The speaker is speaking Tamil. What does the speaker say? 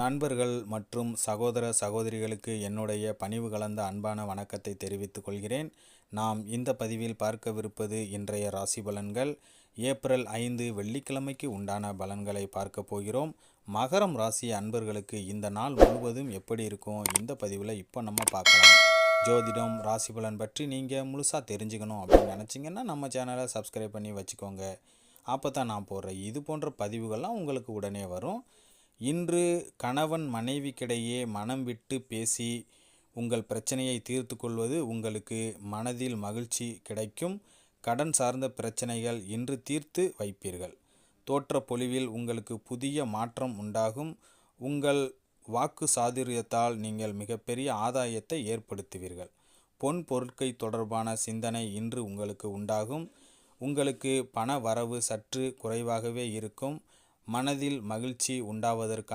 நண்பர்கள் மற்றும் சகோதர சகோதரிகளுக்கு என்னுடைய பணிவு கலந்த அன்பான வணக்கத்தை தெரிவித்துக் கொள்கிறேன். நாம் இந்த பதிவில் பார்க்கவிருப்பது இன்றைய ராசி பலன்கள். ஏப்ரல் ஐந்து வெள்ளிக்கிழமைக்கு உண்டான பலன்களை பார்க்க போகிறோம். மகரம் ராசி அன்பர்களுக்கு இந்த நாள் முழுவதும் எப்படி இருக்கும்? இந்த பதிவில் இப்போ நம்ம பார்க்கலாம். ஜோதிடம் ராசி பலன் பற்றி நீங்கள் முழுசாக தெரிஞ்சுக்கணும் அப்படின்னு நினச்சிங்கன்னா நம்ம சேனலை சப்ஸ்கிரைப் பண்ணி வச்சுக்கோங்க. அப்போ தான் நான் போடுற இது போன்ற பதிவுகள்லாம் உங்களுக்கு உடனே வரும். இன்று கணவன் மனைவிக்கிடையே மனம் விட்டு பேசி உங்கள் பிரச்சனையை தீர்த்து கொள்வது உங்களுக்கு மனதில் மகிழ்ச்சி கிடைக்கும். கடன் சார்ந்த பிரச்சனைகள் இன்று தீர்த்து வைப்பீர்கள். தோற்ற பொலிவில் உங்களுக்கு புதிய மாற்றம் உண்டாகும். உங்கள் வாக்கு சாதுரியத்தால் நீங்கள் மிகப்பெரிய ஆதாயத்தை ஏற்படுத்துவீர்கள். பொன் பொருட்கை தொடர்பான சிந்தனை இன்று உங்களுக்கு உண்டாகும். உங்களுக்கு பண வரவு சற்று குறைவாகவே இருக்கும். மனதில் மகிழ்ச்சி உண்டாவதற்கான